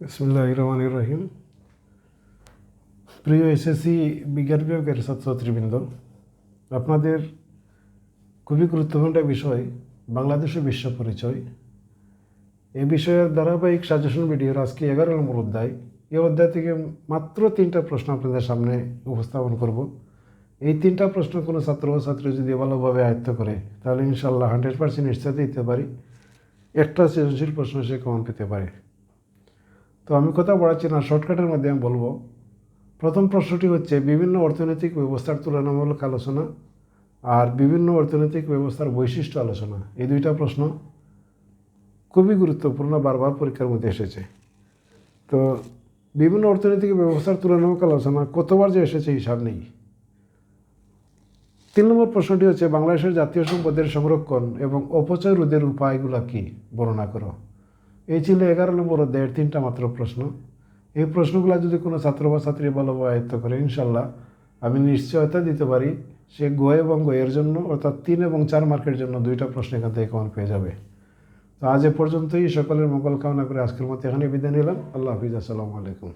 বিসমুল্লাহ রহমান রহিম প্রিয় এসএসসি বিজ্ঞান বিভাগের ছাত্রছাত্রীবৃন্দ, আপনাদের খুবই গুরুত্বপূর্ণ বিষয়, বাংলাদেশ ও বিশ্ব পরিচয়। এই বিষয়ের ধারাবাহিক সাজেশন ভিডিওর আজকে এগারো নম্বর অধ্যায়। এই অধ্যায় থেকে মাত্র তিনটা প্রশ্ন আপনাদের সামনে উপস্থাপন করব। এই তিনটা প্রশ্ন কোনো ছাত্র বা ছাত্রী যদি ভালোভাবে আয়ত্ত করে, তাহলে ইনশাল্লাহ হান্ড্রেড পার্সেন্ট নিশ্চয় দিতে পারি। একটা সৃজনশীল প্রশ্ন সে কমন পেতে পারে। তো আমি কথা বলাচ্ছি না শর্টকাটের মধ্যে আমি বলব। প্রথম প্রশ্নটি হচ্ছে, বিভিন্ন অর্থনৈতিক ব্যবস্থার তুলনামূলক আলোচনা আর বিভিন্ন অর্থনৈতিক ব্যবস্থার বৈশিষ্ট্য আলোচনা, এই দুইটা প্রশ্ন খুবই গুরুত্বপূর্ণ, বারবার পরীক্ষার মধ্যে এসেছে। তো বিভিন্ন অর্থনৈতিক ব্যবস্থার তুলনামূলক আলোচনা কতবার যে এসেছে হিসাব নেই। তিন নম্বর প্রশ্নটি হচ্ছে, বাংলাদেশের জাতীয় সম্পদের সংরক্ষণ এবং অপচয় রোধের উপায়গুলো কী? বর্ণনা করো। এই ছিল এগারো নম্বর অধ্যায়ের তিনটা মাত্র প্রশ্ন। এই প্রশ্নগুলো যদি কোনো ছাত্র বা ছাত্রী ভালোভাবে আয়ত্ত করে ইনশাল্লাহ আমি নিশ্চয়তা দিতে পারি। সে গ এবং গয়ের জন্য, অর্থাৎ তিন এবং চার মার্কের জন্য দুইটা প্রশ্ন এখান থেকে কমন পেয়ে যাবে। তো আজ এ পর্যন্তই। সকলের মঙ্গল কামনা করে আজকের মতো এখানে বিদায় নিলাম। আল্লাহ হাফিজ। আসসালামু আলাইকুম।